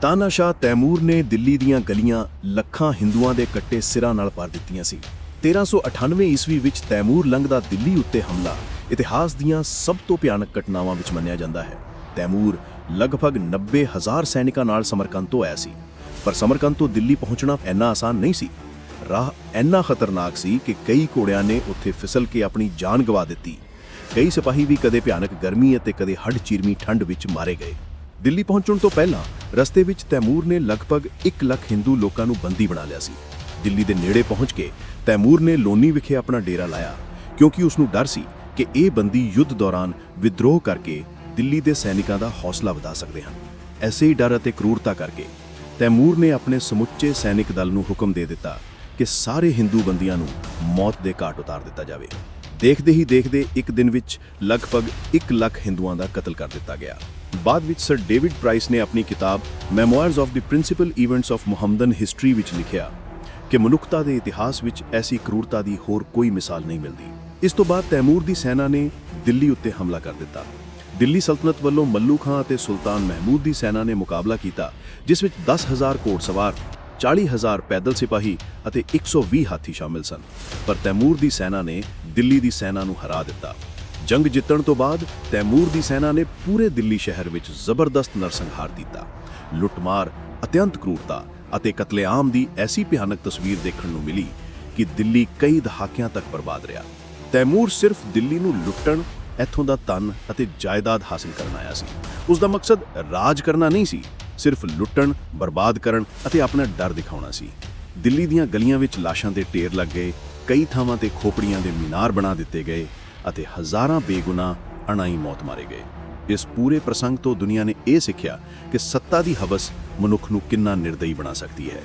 ਤਾਨਾਸ਼ਾਹ ਤੈਮੂਰ ਨੇ ਦਿੱਲੀ ਦੀਆਂ ਗਲੀਆਂ ਲੱਖਾਂ ਹਿੰਦੂਆਂ ਦੇ ਕੱਟੇ ਸਿਰਾਂ ਨਾਲ ਭਰ ਦਿੱਤੀਆਂ ਸੀ। 1398 ਈਸਵੀ ਵਿੱਚ ਤੈਮੂਰ ਲੰਘਦਾ ਦਿੱਲੀ ਉੱਤੇ ਹਮਲਾ ਇਤਿਹਾਸ ਦੀਆਂ ਸਭ ਤੋਂ ਭਿਆਨਕ ਘਟਨਾਵਾਂ ਵਿੱਚ ਮੰਨਿਆ ਜਾਂਦਾ ਹੈ। ਤੈਮੂਰ ਲਗਭਗ 90 ਹਜ਼ਾਰ ਸੈਨਿਕਾਂ ਨਾਲ ਸਮਰਕੰਦ ਤੋਂ ਆਇਆ ਸੀ, ਪਰ ਸਮਰਕੰਦ ਤੋਂ ਦਿੱਲੀ ਪਹੁੰਚਣਾ ਇੰਨਾ ਆਸਾਨ ਨਹੀਂ ਸੀ। ਰਾਹ ਇੰਨਾ ਖਤਰਨਾਕ ਸੀ ਕਿ ਕਈ ਘੋੜਿਆਂ ਨੇ ਉੱਥੇ ਫਿਸਲ ਕੇ ਆਪਣੀ ਜਾਨ ਗਵਾ ਦਿੱਤੀ। ਕਈ ਸਿਪਾਹੀ ਵੀ ਕਦੇ ਭਿਆਨਕ ਗਰਮੀ ਅਤੇ ਕਦੇ ਹੱਡ ਚੀਰਮੀ ਠੰਡ ਵਿੱਚ ਮਾਰੇ ਗਏ। ਦਿੱਲੀ ਪਹੁੰਚਣ ਤੋਂ ਪਹਿਲਾਂ ਰਸਤੇ ਵਿੱਚ ਤੈਮੂਰ ਨੇ ਲਗਭਗ 1 ਲੱਖ ਹਿੰਦੂ ਲੋਕਾਂ ਨੂੰ ਬੰਦੀ ਬਣਾ ਲਿਆ ਸੀ। ਦਿੱਲੀ ਦੇ ਨੇੜੇ ਪਹੁੰਚ ਕੇ ਤੈਮੂਰ ਨੇ ਲੋਨੀ ਵਿਖੇ ਆਪਣਾ ਡੇਰਾ ਲਾਇਆ, ਕਿਉਂਕਿ ਉਸ ਨੂੰ ਡਰ ਸੀ ਕਿ ਇਹ ਬੰਦੀ ਯੁੱਧ ਦੌਰਾਨ ਵਿਦਰੋਹ ਕਰਕੇ ਦਿੱਲੀ ਦੇ ਸੈਨਿਕਾਂ ਦਾ ਹੌਸਲਾ ਵਧਾ ਸਕਦੇ ਹਨ। ਐਸੇ ਹੀ ਡਰ ਅਤੇ ਕਰੂਰਤਾ ਕਰਕੇ ਤੈਮੂਰ ਨੇ ਆਪਣੇ ਸਮੁੱਚੇ ਸੈਨਿਕ ਦਲ ਨੂੰ ਹੁਕਮ ਦੇ ਦਿੱਤਾ ਕਿ ਸਾਰੇ ਹਿੰਦੂ ਬੰਦੀਆਂ ਨੂੰ ਮੌਤ ਦੇ ਘਾਟ ਉਤਾਰ ਦਿੱਤਾ ਜਾਵੇ। ਦੇਖਦੇ ਹੀ ਦੇਖਦੇ ਇੱਕ ਦਿਨ ਵਿੱਚ ਲਗਭਗ 1 ਲੱਖ ਹਿੰਦੂਆਂ ਦਾ ਕਤਲ ਕਰ ਦਿੱਤਾ ਗਿਆ। ਬਾਅਦ ਵਿੱਚ ਸਰ ਡੇਵਿਡ ਪ੍ਰਾਈਸ ਨੇ ਆਪਣੀ ਕਿਤਾਬ Memoirs of the Principal Events of Muhammadan History ਵਿੱਚ ਲਿਖਿਆ ਕਿ ਮਨੁੱਖਤਾ ਦੇ ਇਤਿਹਾਸ ਵਿੱਚ ਐਸੀ ਕਰੂਰਤਾ ਦੀ ਹੋਰ ਕੋਈ ਮਿਸਾਲ ਨਹੀਂ ਮਿਲਦੀ। ਇਸ ਤੋਂ ਬਾਅਦ ਤੈਮੂਰ ਦੀ ਸੈਨਾ ਨੇ ਦਿੱਲੀ ਉੱਤੇ ਹਮਲਾ ਕਰ ਦਿੱਤਾ। ਦਿੱਲੀ ਸਲਤਨਤ ਵੱਲੋਂ ਮੱਲੂ ਖਾਂ ਅਤੇ ਸੁਲਤਾਨ ਮਹਿਮੂਦ ਦੀ ਸੈਨਾ ਨੇ ਮੁਕਾਬਲਾ ਕੀਤਾ, ਜਿਸ ਵਿੱਚ 10000 ਘੋੜਸਵਾਰ 40000 ਪੈਦਲ ਸਿਪਾਹੀ ਅਤੇ 120 ਹਾਥੀ ਸ਼ਾਮਿਲ ਸਨ। ਪਰ ਤੈਮੂਰ ਦੀ ਸੈਨਾ ਨੇ ਦਿੱਲੀ ਦੀ ਸੈਨਾ ਨੂੰ ਹਰਾ ਦਿੱਤਾ। ਜੰਗ ਜਿੱਤਣ ਤੋਂ ਬਾਅਦ ਤੈਮੂਰ ਦੀ ਸੈਨਾ ਨੇ ਪੂਰੇ ਦਿੱਲੀ ਸ਼ਹਿਰ ਵਿੱਚ ਜ਼ਬਰਦਸਤ ਨਰਸੰਹਾਰ ਕੀਤਾ ਲੁੱਟਮਾਰ, ਅਤਿਅੰਤ ਕਰੂਰਤਾ ਅਤੇ ਕਤਲੇਆਮ ਦੀ ਐਸੀ ਭਿਆਨਕ ਤਸਵੀਰ ਦੇਖਣ ਨੂੰ ਮਿਲੀ ਕਿ ਦਿੱਲੀ ਕਈ ਦਹਾਕਿਆਂ ਤੱਕ ਬਰਬਾਦ ਰਿਹਾ। ਤੈਮੂਰ ਸਿਰਫ ਦਿੱਲੀ ਨੂੰ ਲੁੱਟਣ, ਇੱਥੋਂ ਦਾ ਧਨ ਅਤੇ ਜਾਇਦਾਦ ਹਾਸਲ ਕਰਨ ਆਇਆ ਸੀ। ਉਸ ਦਾ ਮਕਸਦ ਰਾਜ ਕਰਨਾ ਨਹੀਂ ਸੀ, ਸਿਰਫ ਲੁੱਟਣ, ਬਰਬਾਦ ਕਰਨ ਅਤੇ ਆਪਣਾ ਡਰ ਦਿਖਾਉਣਾ ਸੀ। ਦਿੱਲੀ ਦੀਆਂ ਗਲੀਆਂ ਵਿੱਚ ਲਾਸ਼ਾਂ ਦੇ ਢੇਰ ਲੱਗ ਗਏ, ਕਈ ਥਾਵਾਂ ਤੇ ਖੋਪੜੀਆਂ ਦੇ ਮੀਨਾਰ ਬਣਾ ਦਿੱਤੇ ਗਏ ਅਤੇ ਹਜ਼ਾਰਾਂ ਬੇਗੁਨਾਹ ਅਣਾਈ ਮੌਤ ਮਾਰੇ ਗਏ। ਇਸ ਪੂਰੇ ਪ੍ਰਸੰਗ ਤੋਂ ਦੁਨੀਆ ਨੇ ਇਹ ਸਿੱਖਿਆ ਕਿ ਸੱਤਾ ਦੀ ਹਵਸ ਮਨੁੱਖ ਨੂੰ ਕਿੰਨਾ ਨਿਰਦਈ ਬਣਾ ਸਕਦੀ ਹੈ।